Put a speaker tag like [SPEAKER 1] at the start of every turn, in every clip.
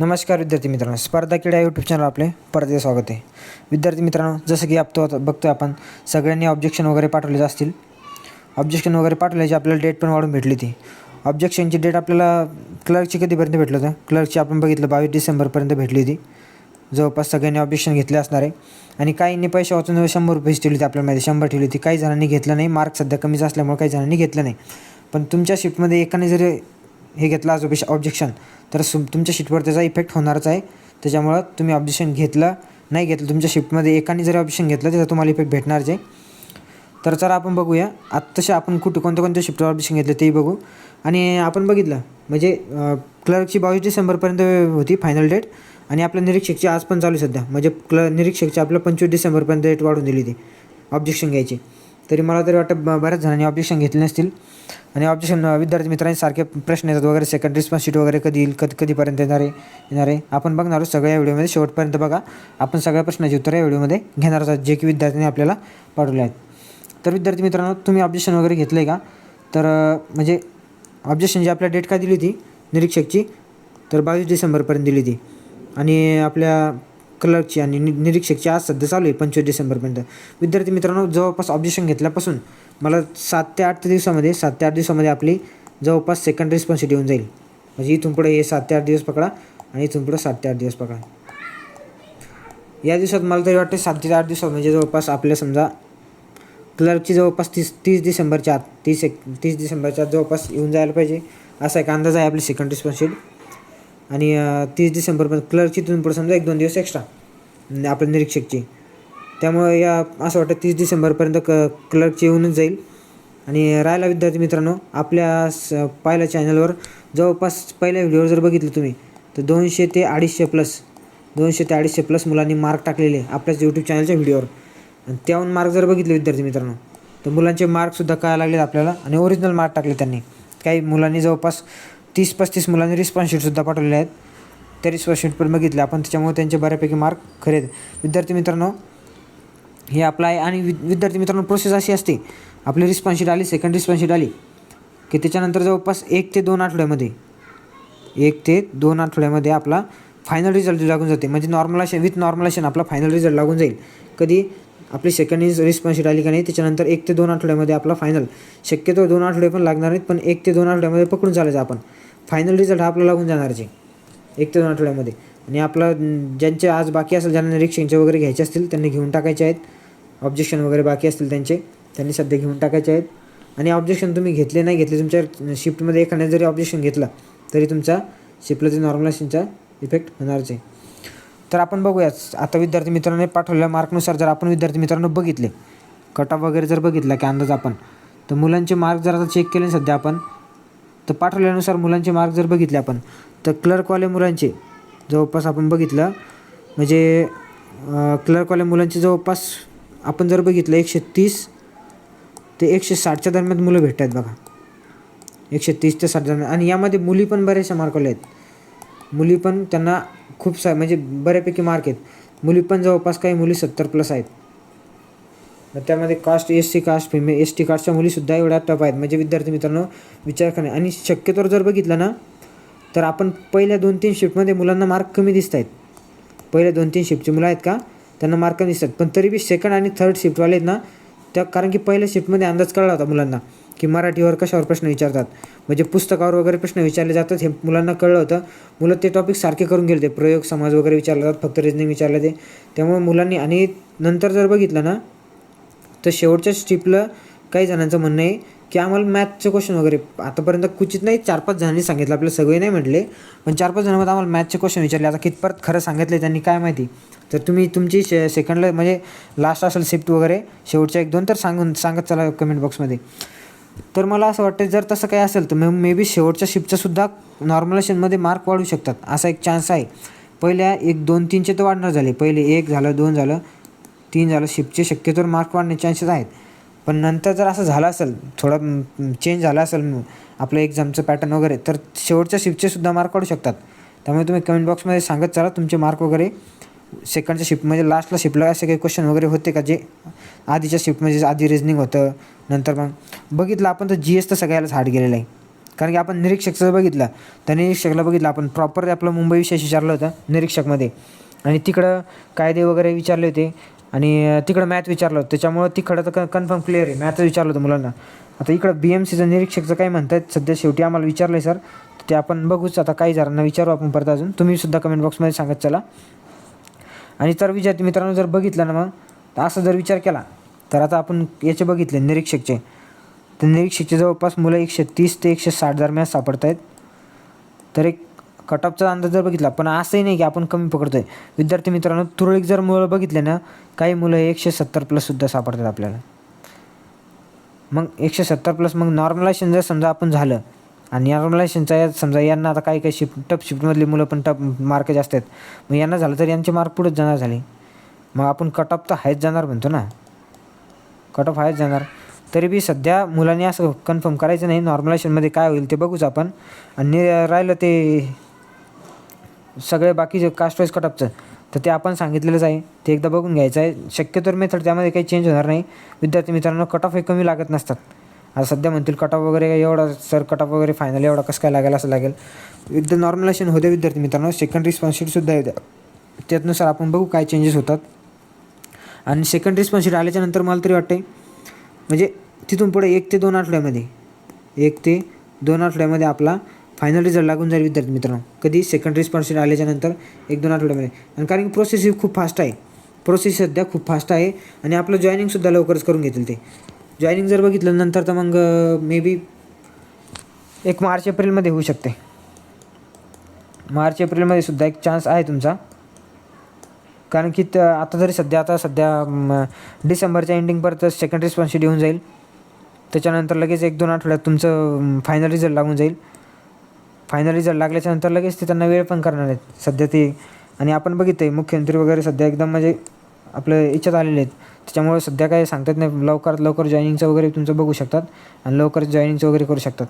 [SPEAKER 1] नमस्कार विद्यार्थी मित्रांनो स्पर्धा क्रीडा यूट्यूब चॅनल आपले परत स्वागत आहे. विद्यार्थी मित्रांनो जसं की आपतो बघतो आहे आपण सगळ्यांनी ऑब्जेक्शन वगैरे पाठवले असतील. ऑब्जेक्शन वगैरे पाठवल्याची आपल्याला डेट पण वाढून भेटली ती. ऑब्जेक्शनची डेट आपल्याला क्लर्कची कधीपर्यंत भेटलं होतं? क्लर्कची आपण बघितलं बावीस डिसेंबरपर्यंत भेटली होती. जवळपास सगळ्यांनी ऑब्जेक्शन घेतले असणार आहे. आणि काहींनी पैसे वाचून शंभर रुपये ठेवली होती आपल्यामध्ये शंभर ठेवली होती. काही जणांनी घेतलं नाही मार्क सध्या कमीच असल्यामुळे काही जणांनी घेतलं नाही. पण तुमच्या शिफ्टमध्ये एकाने जरी हे घेतलं आज ऑब्जेक्शन तर सु तुमच्या शीटवर त्याचा इफेक्ट होणारच आहे. त्याच्यामुळं तुम्ही ऑब्जेक्शन घेतलं नाही घेतलं तुमच्या शिफ्टमध्ये एकाने जरी ऑब्जेक्शन घेतलं त्याचा तुम्हाला इफेक्ट भेटणारच आहे. तर चला आपण बघूया. आत्ताशा आपण कुठं कोणत्या कोणत्या शिफ्टवर ऑब्जेक्शन घेतलं तेही बघू. आणि आपण बघितलं म्हणजे क्लर्कची बावीस डिसेंबरपर्यंत होती फायनल डेट आणि आपल्या निरीक्षकची आज पण चालू आहे सध्या. म्हणजे क्ल निरीक्षकची आपल्या पंचवीस डिसेंबरपर्यंत डेट वाढून दिली ती. ऑब्जेक्शन घ्यायची. तरी मला तरी वाटतं ब बऱ्याच जणांनी ऑब्जेक्शन घेतले नसतील. आणि ऑब्जेक्शन विद्यार्थी मित्रांनी सारखे प्रश्न येतात वगैरे सेकंड रिस्पॉन्स शीट वगैरे कधी येईल कधी कधीपर्यंत येणार आहे येणार आहे. आपण बघणार आहोत सगळ्या व्हिडिओमध्ये शेवटपर्यंत बघा. आपण सगळ्या प्रश्नाची उत्तरं या व्हिडिओमध्ये घेणार आहोत जे की विद्यार्थ्यांनी आपल्याला पाठवले आहेत. तर विद्यार्थी मित्रांनो तुम्ही ऑब्जेक्शन वगैरे घेतलं आहे का? तर म्हणजे ऑब्जेक्शन जी आपल्या डेट काय दिली होती? निरीक्षकची. तर बावीस डिसेंबरपर्यंत दिली होती. आणि आपल्या क्लर्कची आणि नि निरीक्षकची आज सध्या चालू आहे पंचवीस डिसेंबरपर्यंत. विद्यार्थी मित्रांनो जवळपास ऑब्जेक्शन घेतल्यापासून मला सात ते आठ दिवसामध्ये सात ते आठ दिवसामध्ये आपली जवळपास सेकंड रिस्पॉन्सिटी येऊन जाईल. म्हणजे इथून पुढे हे सात ते आठ दिवस पकडा आणि इथून पुढे सात ते आठ दिवस पकडा. या दिवसात मला तरी वाटते सात ते आठ दिवसात म्हणजे जवळपास आपल्या समजा क्लर्कची जवळपास तीस तीस डिसेंबरच्या आत तीस एक तीस डिसेंबरच्या आत जवळपास येऊन जायला पाहिजे. असा एक अंदाज आहे आपली सेकंड रिस्पॉन्सिटी आणि तीस डिसेंबरपर्यंत क्लर्कची तिथून पुढे समजा एक दोन दिवस एक्स्ट्रा म्हणजे आपल्या निरीक्षकची. त्यामुळे या असं वाटतं तीस डिसेंबरपर्यंत क क्लर्कची येऊनच जाईल. आणि राहिला विद्यार्थी मित्रांनो आपल्या स पहिल्या चॅनलवर जवळपास पहिल्या व्हिडिओवर जर बघितलं तुम्ही तर दोनशे ते अडीचशे प्लस दोनशे ते अडीचशे प्लस मुलांनी मार्क टाकलेले आपल्याच यूट्यूब चॅनलच्या व्हिडिओवर. आणि त्याहून मार्क जर बघितले विद्यार्थी मित्रांनो तर मुलांचे मार्कसुद्धा कळायला लागलेत आपल्याला आणि ओरिजिनल मार्क टाकले त्यांनी. काही मुलांनी जवळपास तीस पस्तीस मुलांनी रिस्पॉन्स शीटसुद्धा पाठवलेले आहेत. त्या रिस्पॉन्स शीट पण बघितले. आपण त्याच्यामुळे त्यांचे बऱ्यापैकी मार्क खरे आहेत. विद्यार्थी मित्रांनो हे अप्लाय आणि वि विद्यार्थी मित्रांनो प्रोसेस अशी असते. आपली रिस्पॉन्स शीट आली सेकंड रिस्पॉन्स शीट आली की त्याच्यानंतर जवळपास एक ते दोन आठवड्यामध्ये एक ते दोन आठवड्यामध्ये आपला फायनल रिझल्ट लागून जाते. म्हणजे नॉर्मलायशन विथ नॉर्मलायशन आपला फायनल रिझल्ट लागून जाईल. कधी? आपली सेकंड इज रिस्पॉन्स शीट आली का नाही त्याच्यानंतर एक ते दोन आठवड्यामध्ये आपला फायनल शक्यतो दोन आठवडे पण लागणार नाहीत पण एक ते दोन आठवड्यामध्ये पकडून चालायचं आपण. फायनल रिझल्ट हा आपला लागून जाणार जे एक ते दोन आठवड्यामध्ये. आणि आपला ज्यांचे आज बाकी असेल ज्यांना निरीक्षणचे वगैरे घ्यायचे असतील त्यांनी घेऊन टाकायचे आहेत. ऑब्जेक्शन वगैरे बाकी असतील त्यांचे त्यांनी सध्या घेऊन टाकायचे आहेत. आणि ऑब्जेक्शन तुम्ही घेतले नाही घेतले तुमच्या शिफ्टमध्ये एखाद्या जरी ऑब्जेक्शन घेतला तरी तुमचा शिफ्टला ते नॉर्मलायझेशनचा इफेक्ट होणारच आहे. तर आपण बघूयाच आता विद्यार्थी मित्रांनी पाठवलेल्या मार्कनुसार जर आपण विद्यार्थी मित्रांनो बघितले कट ऑफ वगैरे जर बघितला की अंदाज आपण तर मुलांचे मार्क जर आता चेक केले ना सध्या आपण तर पाठवल्यानुसार मुलांचे मार्क जर बघितले आपण तर क्लर्कवाले मुलांचे जवळपास आपण बघितलं म्हणजे क्लर्कवाल्या मुलांचे जवळपास आपण जर बघितलं एकशे तीस ते एकशे साठच्या दरम्यान मुलं भेटत आहेत बघा. एकशे तीस ते साठ दरम्यान. आणि यामध्ये मुली पण बऱ्याचशा मार्कवल्या आहेत. मुली पण त्यांना खूप सा म्हणजे बऱ्यापैकी मार्क आहेत. मुली पण जवळपास काही मुली सत्तर प्लस आहेत. मग त्यामध्ये कास्ट एस सी कास्ट फिमे एस टी कास्टच्या मुलीसुद्धा एवढ्या टप आहेत. म्हणजे विद्यार्थी मित्रांनो विचार करणे आणि शक्यतोवर जर बघितलं ना तर आपण पहिल्या दोन तीन शिफ्टमध्ये मुलांना मार्क कमी दिसत आहेत. पहिल्या दोन तीन शिफ्टची मुलं आहेत का? त्यांना मार्क कमी दिसतात पण तरी बी सेकंड आणि थर्ड शिफ्टवाले आहेत ना त्या कारण की पहिल्या शिफ्टमध्ये अंदाज कळला होता मुलांना. की मराठीवर कशावर प्रश्न विचारतात? म्हणजे पुस्तकावर वगैरे प्रश्न विचारले जातात हे मुलांना कळलं होतं. मुलं ते टॉपिक सारखे करून गेले ते प्रयोग समाज वगैरे विचारले जातात फक्त रिजनिंग विचारले ते. त्यामुळे मुलांनी आणि नंतर जर बघितलं ना तर शेवटच्या स्ट्रिपला काही जणांचं म्हणणं आहे की आम्हाला मॅथचे क्वेश्चन वगैरे आतापर्यंत क्वचित नाही चार पाच जणांनी सांगितलं. आपले सगळे नाही म्हटले पण चार पाच जणांमध्ये आम्हाला मॅथचे क्वेश्चन विचारले. आता कितपत खरं सांगितले त्यांनी काय माहिती? तर तुम्ही तुमची शे सेकंडला म्हणजे लास्ट असेल शिफ्ट वगैरे शेवटच्या एक दोन तर सांगून सांगत चला कमेंट बॉक्समध्ये तर मला असं वाटतं जर तसं काही असेल तर मे मे बी शेवटच्या शिफ्टच्यासुद्धा नॉर्मलेशनमध्ये मार्क वाढू शकतात. असा एक चान्स आहे. पहिल्या एक दोन तीनचे तर वाढणार झाले. पहिले एक झालं दोन झालं तीन झालं शिफ्टचे शक्यतोवर मार्क वाढण्याचे चान्सेस आहेत. पण नंतर जर असं झालं असेल थोडं चेंज झालं असेल आपलं एक्झामचं पॅटर्न वगैरे तर शेवटच्या शिफ्टचेसुद्धा मार्क वाढू शकतात. त्यामुळे तुम्ही कमेंट बॉक्समध्ये सांगत चला तुमचे मार्क वगैरे सेकंडच्या शिफ्ट म्हणजे लास्टला शिफ्टला असे काही क्वेश्चन वगैरे होते का? जे आधीच्या शिफ्टमध्ये आधी रिजनिंग होतं नंतर मग बघितलं आपण तर जी एस तर सगळ्यालाच हार्ड गेलेलं आहे. कारण की आपण निरीक्षकचं जर बघितलं तर निरीक्षकला बघितलं आपण प्रॉपर आपलं मुंबई विषयी विचारलं होतं निरीक्षकमध्ये. आणि तिकडं कायदे वगैरे विचारले होते आणि तिकडं मॅथ विचारलं होतं. त्याच्यामुळं तिकडं तर कन्फर्म क्लिअर आहे. मॅथच विचारलं होतं मुलांना. आता इकडं बी एम सीचं निरीक्षकचं काय म्हणतात? सध्या शेवटी आम्हाला विचारलं आहे सर ते आपण बघूच. आता काही जणांना विचारू आपण परत अजून. तुम्हीसुद्धा कमेंट बॉक्समध्ये सांगत चला. आणि तर विद्यार्थी मित्रांनो जर बघितलं ना मग तर असं जर विचार केला तर आता आपण याचे बघितले निरीक्षकचे. तर निरीक्षकचे जवळपास मुलं एकशे तीस ते एकशे साठ दरम्यान सापडत आहेत तर एक कटअपचा अंदाज जर बघितला पण असंही नाही की आपण कमी पकडतो आहे विद्यार्थी मित्रांनो तुरळक जर मुलं बघितले ना काही मुलं एकशे सत्तर प्लससुद्धा सापडतात आपल्याला. मग एकशे सत्तर प्लस मग नॉर्मलायझेशन जर समजा आपण झालं आणि नॉर्मलायझेशनचा यात समजा यांना आता काही काही शिफ्ट टप शिफ्टमधली मुलं पण टप मार्क जास्त आहेत मग यांना झालं तर यांचे मार्क पुढेच जाणार झाले. मग आपण कट ऑफ तर आहेच जाणार म्हणतो ना. कट ऑफ आहेच जाणार. तरी बी सध्या मुलांनी असं कन्फर्म करायचं नाही. नॉर्मलायझेशनमध्ये काय होईल ते बघूच आपण. आणि राहिलं ते सगळे बाकीचे कास्ट वाईज कटअपचं तर ते आपण सांगितलेलंच आहे. ते एकदा बघून घ्यायचं आहे. शक्यतोर मेथड त्यामध्ये काही चेंज होणार नाही. विद्यार्थी मित्रांनो कट ऑफ हे कमी लागत नसतात. आता सध्या म्हणतील कट ऑफ वगैरे एवढा सर कट ऑफ वगैरे फायनल एवढा कसं काय लागेल असं लागेल. एकदा नॉर्मलायझेशन होते विद्यार्थी मित्रांनो सेकंड रिस्पॉन्सिबिलिटीसुद्धा येत्या. त्यातनुसार आपण बघू काय चेंजेस होतात. आणि सेकंड रिस्पॉन्सिबिलिटी आल्याच्यानंतर मला तरी वाटते म्हणजे तिथून पुढे एक ते दोन आठवड्यामध्ये एक ते दोन आठवड्यामध्ये आपला फायनल रिझल्ट लागून जाईल विद्यार्थी मित्रांनो. कधी? सेकंड रिस्पॉन्सिबिलिटी आल्याच्यानंतर एक दोन आठवड्यामध्ये. आणि कारण की प्रोसेस ही खूप फास्ट आहे. प्रोसेस सध्या खूप फास्ट आहे. आणि आपलं जॉईनिंगसुद्धा लवकरच करून घेतील ते. जॉईनिंग जर बघितलं नंतर तर मग मे बी एक मार्च एप्रिलमध्ये होऊ शकते. मार्च एप्रिलमध्ये सुद्धा एक चान्स आहे तुमचा. कारण की त आता जरी सध्या आता सध्या डिसेंबरच्या एंडिंगपर्यंत सेकंड रिस्पॉन्सिबिलिटी येऊन जाईल. त्याच्यानंतर लगेच एक दोन आठवड्यात तुमचं फायनल रिझल्ट लागून जाईल. फायनल रिझल्ट लागल्याच्यानंतर लगेच ते त्यांना वेळ पण करणार आहेत. सध्या ते आणि आपण बघितलं आहे मुख्यमंत्री वगैरे सध्या एकदम म्हणजे आपलं याच्यात आलेले आहेत. त्याच्यामुळे सध्या काही सांगतात नाही. लवकरात लवकर जॉईनिंगचं वगैरे तुमचं बघू शकतात आणि लवकर जॉईनिंगचं वगैरे करू शकतात.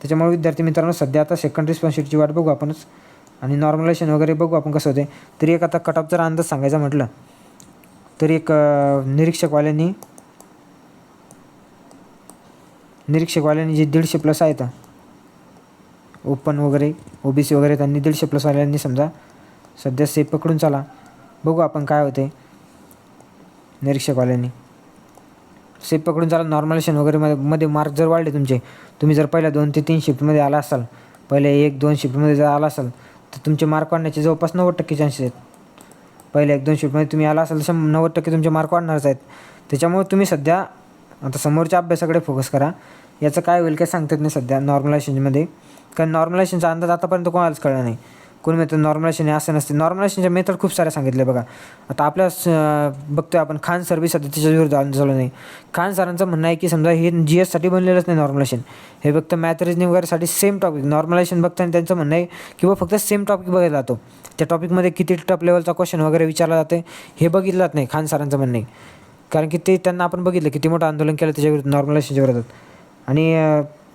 [SPEAKER 1] त्याच्यामुळे विद्यार्थी मित्रांनो सध्या आता सेकंड रिस्पॉन्सिबिलिटीची वाट बघू आपणच आणि नॉर्मलायझेशन वगैरे बघू आपण कसं होते तरी एक आता कटअप जर अंदाज सांगायचा म्हटलं तरी एक निरीक्षकवाल्यांनी निरीक्षकवाल्यांनी जे दीडशे प्लस आहेत ओपन वगैरे ओ बी सी वगैरे त्यांनी दीडशे प्लसवाल्यांनी समजा सध्या सेफ पकडून चला. बघू आपण काय होते निरीक्षकवाल्यांनी. सेफ पकडून चला नॉर्मलेशन वगैरे मध्ये मध्ये मार्क जर वाढले तुमचे तुम्ही जर पहिल्या दोन ते तीन शिफ्टमध्ये आला असाल पहिले एक दोन शिफ्टमध्ये जर आला असाल तर तुमचे मार्क वाढण्याचे जवळपास नव्वद टक्के चान्सेस आहेत. पहिल्या एक दोन शिफ्टमध्ये तुम्ही आला असाल तर नव्वद टक्के तुमचे मार्क वाढणारच आहेत. त्याच्यामुळे तुम्ही सध्या आता समोरच्या अभ्यासाकडे फोकस करा. याचं काय होईल काय सांगतात नाही सध्या नॉर्मलायझेशनमध्ये कारण नॉर्मलायझेशनचा अंदाज आतापर्यंत कोणालाच कळला नाही. कोणी म्हणतं नॉर्मलायझेशन हे असं नसते. नॉर्मलायझेशनच्या मेथड खूप साऱ्या सांगितले बघा. आता आपल्या बघतो बघतोय आपण खान सर बी सध्या त्याच्या विरुद्ध आंदोलन नाही. खान सरांचं म्हणणं आहे की समजा हे जी एससाठी बनलेलंच नाही नॉर्मलायझेशन हे फक्त मॅथ रिजनिंग वगैरेसाठी सेम टॉपिक नॉर्मलायझेशन बघताना त्यांचं म्हणणं आहे किंवा फक्त सेम टॉपिक बघायला जातो. त्या टॉपिकमध्ये किती टप लेवलचा क्वेश्चन वगैरे विचारला जाते हे बघितलं जात नाही खान सरांचं म्हणणं आहे. कारण की ते त्यांना आपण बघितलं किती मोठं आंदोलन केलं त्याच्या विरुद्ध नॉर्मलायझेशनच्या विरोधात. आणि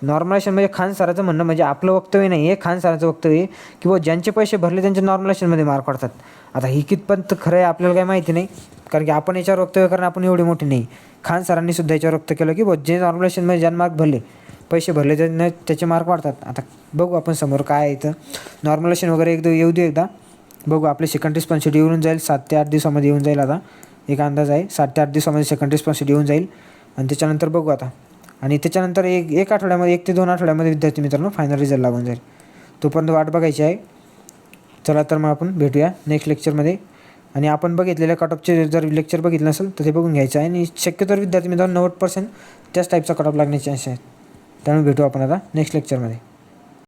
[SPEAKER 1] नॉर्मलायशन म्हणजे खान सराचं म्हणणं म्हणजे आपलं वक्तव्य नाही आहे खान सराचं वक्तव्य आहे की बुवा ज्यांचे पैसे भरले त्यांचे नॉर्मलायशनमध्ये मार्क पडतात आता ही कितपत खरं आहे आपल्याला काही माहिती नाही. कारण की आपण याच्यावर वक्तव्य करणं आपण एवढी मोठी नाही. खान सरांनी सुद्धा याच्यावर वक्त केलं की बुवा जे नॉर्मलायशनमध्ये ज्यांना मार्क भरले पैसे भरले त्यांना त्याचे मार्क वाढतात. आता बघू आपण समोर काय आहे नॉर्मलायशन वगैरे एकदा येऊ दे एकदा. बघू आपली सेकंड रिस्पॉन्सिबिलिटी येऊन जाईल सात ते आठ दिवसामध्ये येऊन जाईल आता. एक अंदाज आहे सात ते आठ दिवसामध्ये सेकंड रिस्पॉन्सिबिलिटी येऊन जाईल. आणि त्याच्यानंतर बघू आता. आणि त्याच्यानंतर एक एक आठवड्यामध्ये एक ते दोन आठवड्यामध्ये विद्यार्थी मित्रांनो फायनल रिझल्ट लागून जाईल. तोपर्यंत वाट बघायची आहे. चला तर मग आपण भेटूया नेक्स्ट लेक्चरमध्ये आणि आपण बघितलेल्या कटअपचे जर लेक्चर बघितलं नसेल तर ते बघून घ्यायचं आहे. आणि शक्यतो विद्यार्थी मित्रांनो नव्वद पर्सेंट त्याच टाईपचा कटअप लागण्याचे चान्स आहेत. त्यामुळे भेटू आपण आता नेक्स्ट लेक्चरमध्ये